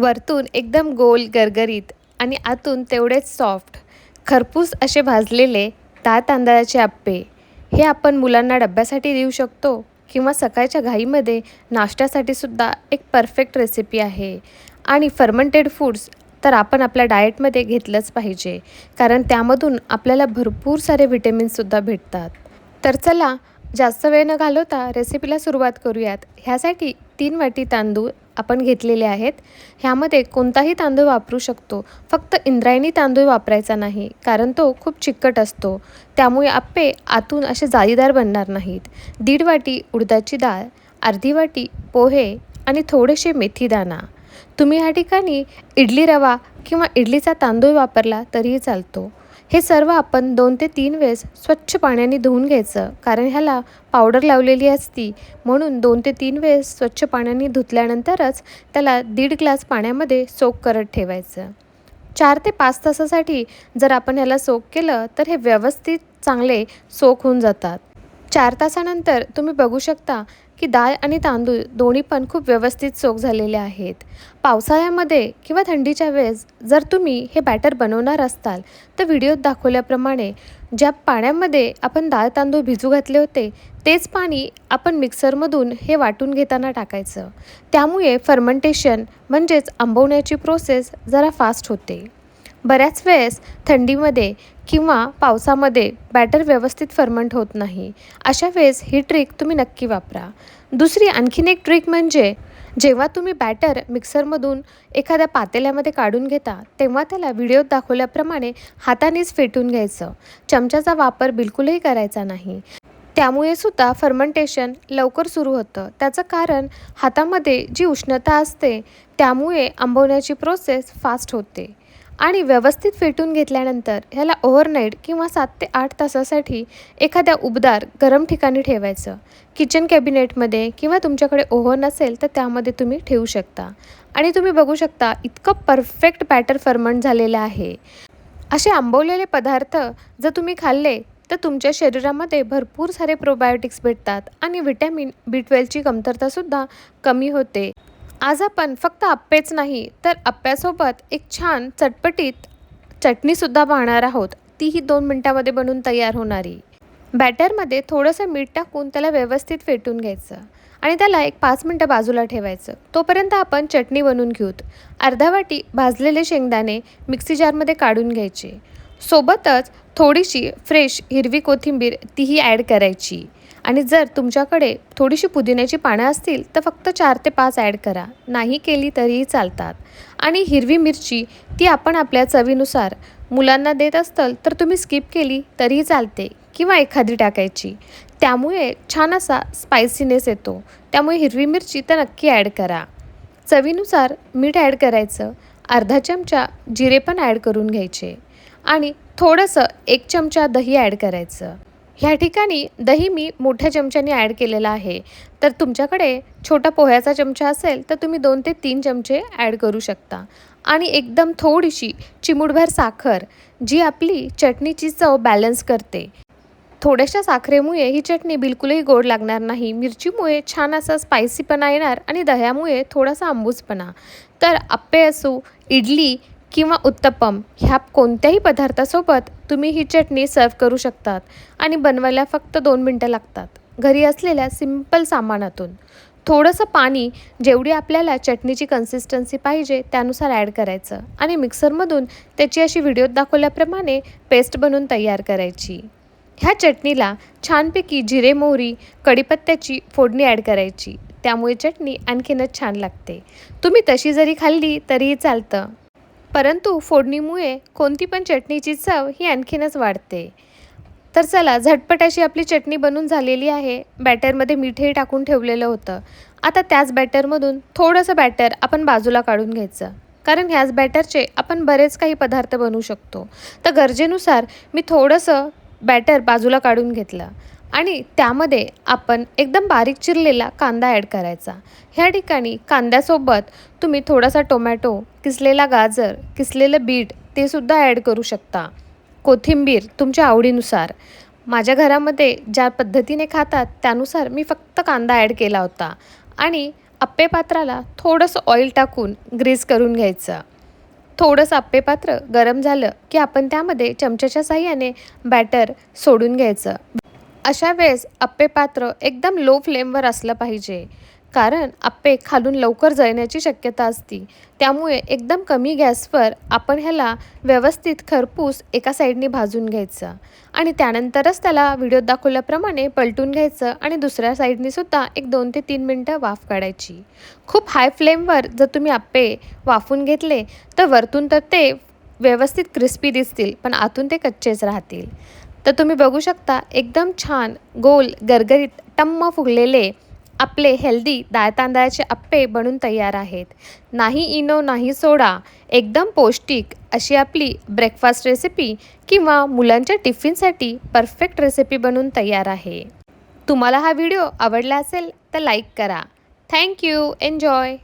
वरतून एकदम गोल गरगरीत आणि आतून तेवढेच सॉफ्ट खरपूस असे भाजलेले ता तांदळाचे आप्पे. हे आपण मुलांना डब्यासाठी देऊ शकतो किंवा सकाळच्या घाईमध्ये नाश्त्यासाठी सुद्धा एक परफेक्ट रेसिपी आहे. आणि फर्मंटेड फूड्स तर आपण आपल्या डाएटमध्ये घेतलंच पाहिजे. कारण त्यामधून आपल्याला भरपूर सारे व्हिटॅमिन्ससुद्धा भेटतात. तर चला जास्त वेळ न घालवता रेसिपीला सुरुवात करूयात. ह्यासाठी तीन वाटी तांदूळ आपण घेतलेले आहेत. ह्यामध्ये कोणताही तांदूळ वापरू शकतो. फक्त इंद्रायणी तांदूळ वापरायचा नाही कारण तो खूप चिकट असतो. त्यामुळे आप्पे आतून असे जाळीदार बनणार नाहीत. दीड वाटी उडदाची डाळ अर्धी वाटी पोहे आणि थोडेसे मेथीदाणा तुम्ही ह्या ठिकाणी इडली रवा किंवा इडलीचा तांदूळ वापरला तरीही चालतो. हे सर्व आपण दोन ते तीन वेळेस स्वच्छ पाण्याने धुवून घ्यायचं. कारण ह्याला पावडर लावलेली असती. म्हणून दोन ते तीन वेळेस स्वच्छ पाण्याने धुतल्यानंतरच त्याला दीड ग्लास पाण्यामध्ये सोक करत ठेवायचं. चार ते पाच तासासाठी जर आपण ह्याला सोक केलं तर हे व्यवस्थित चांगले सोक होऊन जातात. चार तासानंतर तुम्ही बघू शकता की डाळ आणि तांदूळ दोन्ही पण खूप व्यवस्थित सोक झालेले आहेत. पावसाळ्यामध्ये किंवा थंडीच्या वेळेस जर तुम्ही हे बॅटर बनवणार असताल तर व्हिडिओत दाखवल्याप्रमाणे ज्या पाण्यामध्ये आपण डाळ तांदूळ भिजू घातले होते तेच पाणी आपण मिक्सरमधून हे वाटून घेताना टाकायचं. त्यामुळे फर्मंटेशन म्हणजेच आंबवण्याची प्रोसेस जरा फास्ट होते. बऱ्याच वेळेस थंडीमध्ये किंवा पावसामध्ये बॅटर व्यवस्थित फर्मंट होत नाही. अशा वेळेस ही ट्रिक तुम्ही नक्की वापरा. दुसरी आणखीन एक ट्रिक म्हणजे जेव्हा तुम्ही बॅटर मिक्सरमधून एखाद्या पातेल्यामध्ये काढून घेता तेव्हा त्याला व्हिडिओत दाखवल्याप्रमाणे हातानेच फेटून घ्यायचं. चमच्याचा वापर बिलकुलही करायचा नाही. त्यामुळे सुद्धा फर्मंटेशन लवकर सुरू होतं. त्याचं कारण हातामध्ये जी उष्णता असते त्यामुळे आंबवण्याची प्रोसेस फास्ट होते. आणि व्यवस्थित फेटून घेतल्यानंतर ह्याला ओव्हरनाईट किंवा सात ते आठ तासासाठी एखाद्या उबदार गरम ठिकाणी ठेवायचं. किचन कॅबिनेटमध्ये किंवा तुमच्याकडे ओव्हन असेल तर त्यामध्ये तुम्ही ठेवू शकता. आणि तुम्ही बघू शकता इतकं परफेक्ट बॅटर फर्मंट झालेलं आहे. असे आंबवलेले पदार्थ जर तुम्ही खाल्ले तर तुमच्या शरीरामध्ये भरपूर सारे प्रोबायोटिक्स भेटतात आणि विटॅमिन बी ट्वेल्वची कमतरतासुद्धा कमी होते. आज आपण फक्त आप्पेच नाही तर आप्प्यासोबत एक छान चटपटीत चटणीसुद्धा पाहणार आहोत. तीही दोन मिनटामध्ये बनून तयार होणारी. बॅटरमध्ये थोडंसं मीठ टाकून त्याला व्यवस्थित फेटून घ्यायचं आणि त्याला एक पाच मिनटं बाजूला ठेवायचं. तोपर्यंत आपण चटणी बनवून घेऊत. अर्धा वाटी भाजलेले शेंगदाणे मिक्सी जारमध्ये काढून घ्यायचे. सोबतच थोडीशी फ्रेश हिरवी कोथिंबीर तीही ॲड करायची. आणि जर तुमच्याकडे थोडीशी पुदिन्याची पानं असतील तर फक्त चार ते पाच ॲड करा. नाही केली तरीही चालतात. आणि हिरवी मिरची ती आपण आपल्या चवीनुसार मुलांना देत असताल तर तुम्ही स्किप केली तरीही चालते किंवा एखादी टाकायची. त्यामुळे छान असा स्पायसीनेस येतो. त्यामुळे हिरवी मिरची तर नक्की ॲड करा. चवीनुसार मीठ ॲड करायचं. अर्धा चमचा जिरे पण ॲड करून घ्यायचे. आणि थोडंसं एक चमचा दही ॲड करायचं. ह्या ठिकाणी दही मी मोठ्या चमच्याने ॲड केलेलं आहे. तर तुमच्याकडे छोटा पोह्याचा चमचा असेल तर तुम्ही दोन ते तीन चमचे ॲड करू शकता. आणि एकदम थोडीशी चिमुडभर साखर जी आपली चटणीची चव बॅलन्स करते. थोड्याशा साखरेमुळे ही चटणी बिलकुलही गोड लागणार नाही. मिरचीमुळे छान असा स्पायसीपणा येणार आणि दह्यामुळे थोडासा आंबूसपणा. तर आप्पे असो इडली किंवा उत्तपम ह्या कोणत्याही पदार्थासोबत तुम्ही ही चटणी सर्व करू शकतात आणि बनवायला फक्त दोन मिनटं लागतात. घरी असलेल्या सिंपल सामानातून. थोडंसं पाणी जेवढी आपल्याला चटणीची कन्सिस्टन्सी पाहिजे त्यानुसार ॲड करायचं आणि मिक्सरमधून त्याची अशी व्हिडिओत दाखवल्याप्रमाणे पेस्ट बनवून तयार करायची. ह्या चटणीला छानपैकी जिरे मोहरी कढीपत्त्याची फोडणी ॲड करायची. त्यामुळे चटणी आणखीनच छान लागते. तुम्ही तशी जरी खाल्ली तरीही चालतं. परंतु फोडणीमुळे कोणती पण चटणीची चव ही आणखीनच वाढते. तर चला झटपट अशी आपली चटणी बनून झालेली आहे. बॅटरमध्ये मीठही टाकून ठेवलेलं होतं. आता त्याच बॅटरमधून थोडंसं बॅटर आपण बाजूला काढून घ्यायचं. कारण ह्याच बॅटरचे आपण बरेच काही पदार्थ बनवू शकतो. तर गरजेनुसार मी थोडंसं बॅटर बाजूला काढून घेतलं. आणि त्यामध्ये आपण एकदम बारीक चिरलेला कांदा ॲड करायचा. ह्या ठिकाणी कांद्यासोबत तुम्ही थोडासा टोमॅटो किसलेला गाजर किसलेलं बीट ते सुद्धा ॲड करू शकता. कोथिंबीर तुमच्या आवडीनुसार. माझ्या घरामध्ये ज्या पद्धतीने खातात त्यानुसार मी फक्त कांदा ॲड केला होता. आणि अप्पेपात्राला थोडंसं ऑइल टाकून ग्रीस करून घ्यायचं. थोडंसं अप्पेपात्र गरम झालं की आपण त्यामध्ये चमच्याच्या साह्याने बॅटर सोडून घ्यायचं. अशा वेळेस आप्पे पात्र एकदम लो फ्लेमवर असलं पाहिजे. कारण आप्पे खालून लवकर जळण्याची शक्यता असती. त्यामुळे एकदम कमी गॅसवर आपण ह्याला व्यवस्थित खरपूस एका साईडने भाजून घ्यायचं. आणि त्यानंतरच त्याला व्हिडिओत दाखवल्याप्रमाणे पलटून घ्यायचं आणि दुसऱ्या साईडने सुद्धा एक दोन ते तीन मिनटं वाफ काढायची. खूप हाय फ्लेमवर जर तुम्ही आप्पे वाफून घेतले तर वरतून तर ते व्यवस्थित क्रिस्पी दिसतील पण आतून ते कच्चेच राहतील. तर तुम्ही बघू शकता एकदम छान गोल गरगरीत टम्म फुगलेले आपले हेल्दी डाळ तांदळाचे अप्पे बनून तयार आहेत. नाही इनो नाही सोडा एकदम पौष्टिक अशी आपली ब्रेकफास्ट रेसिपी किंवा मुलांच्या टिफिनसाठी परफेक्ट रेसिपी बनून तयार आहे. तुम्हाला हा व्हिडिओ आवडला असेल तर लाईक करा. Thank you enjoy